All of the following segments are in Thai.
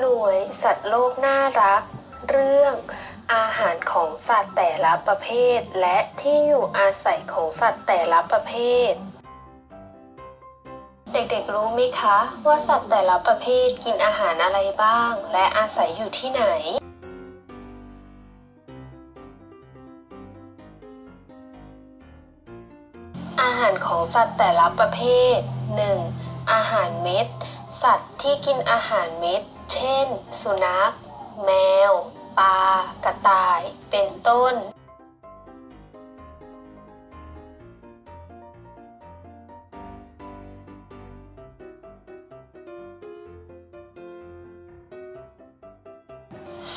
หน่วยสัตว์โลกน่ารัก เรื่องอาหารของสัตว์แต่ละประเภท และที่อยู่อาศัยของสัตว์แต่ละประเภท เด็กๆรู้ไหมคะ ว่าสัตว์แต่ละประเภทกินอาหารอะไรบ้าง และอาศัยอยู่ที่ไหนอาหารของสัตว์แต่ละประเภท 1. อาหารเม็ด สัตว์ที่กินอาหารเม็ด เช่น สุนัข แมว ปลา กระต่าย เป็นต้น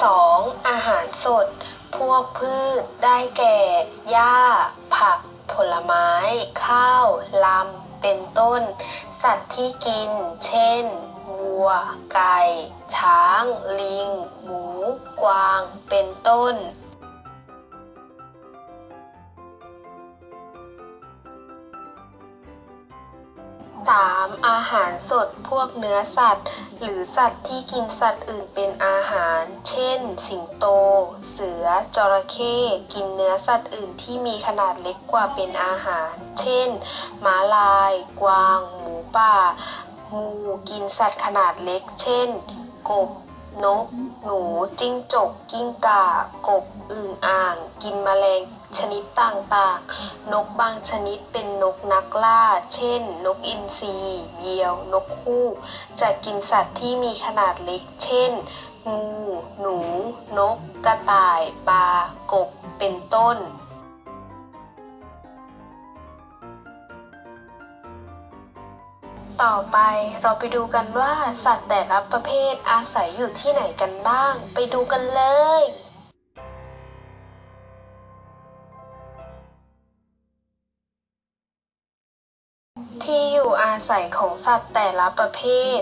2. อาหารสด พวกพืช ได้แก่ หญ้า ผัก ผลไม้ ข้าว ลำ เป็นต้น สัตว์ที่กิน เช่น วัว ไก่ ช้าง ลิง หมู กวาง เป็นต้น 3. อาหารสดพวกเนื้อสัตว์ หรือสัตว์ที่กินสัตว์อื่นเป็นอาหาร เช่น สิงโต เสือ จระเข้กินเนื้อสัตว์อื่นที่มีขนาดเล็กกว่าเป็นอาหาร เช่นม้าลาย กวาง หมูป่า งูกินสัตว์ขนาดเล็ก เช่น กบ นก หนู จิ้งจก กิ้งก่า กบ อึ่งอ่าง กินแมลงชนิดต่างๆ นกบางชนิดเป็นนกนักล่า เช่น นกอินทรีเหยี่ยว นกคู่ จะกินสัตว์ที่มีขนาดเล็ก เช่น งู หนู นก กระต่าย ปลา กบ เป็นต้น ต่อไปเราไปดูกันว่าสัตว์แต่ละประเภทอาศัยอยู่ที่ไหนกันบ้าง ไปดูกันเลย ที่อยู่อาศัยของสัตว์แต่ละประเภท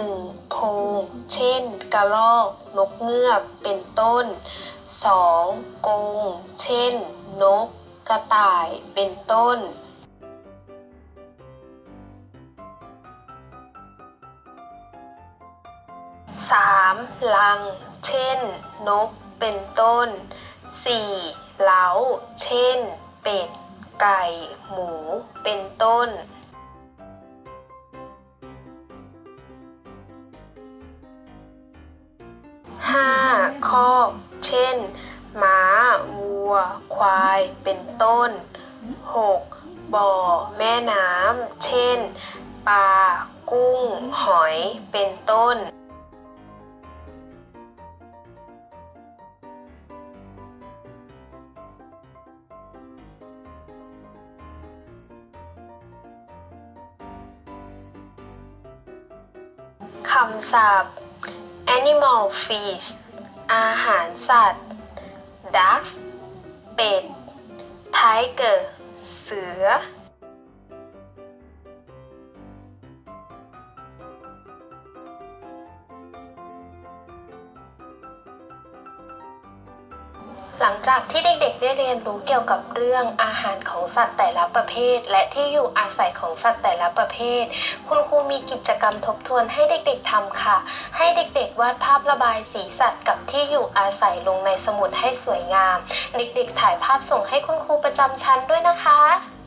1. โพง เช่น กระรอก นกเงือก เป็นต้น 2. กรงเช่น นก กระต่าย เป็นต้น 3. ลัง เช่น นก เป็นต้น 4. เล้า เช่น เป็ด ไก่ หมู เป็นต้น 5. คอกเช่น ม้า วัว ควาย เป็นต้น 6. บ่อ แม่น้ำ เช่น ปลา กุ้ง หอย เป็นต้น คำศัพท์ animal feed อาหารสัตว์ ducks เป็ด tiger เสือ หลังจากที่เด็กๆ ได้เรียนรู้เกี่ยวกับเรื่องอาหารของสัตว์แต่ละประเภท และที่อยู่อาศัยของสัตว์แต่ละประเภท คุณครูมีกิจกรรมทบทวนให้เด็กๆทำค่ะ ให้เด็กๆ วาดภาพระบายสีสัตว์กับที่อยู่อาศัยลงในสมุดให้สวยงาม เด็กๆ ถ่ายภาพส่งให้คุณครูประจำชั้นด้วยนะคะ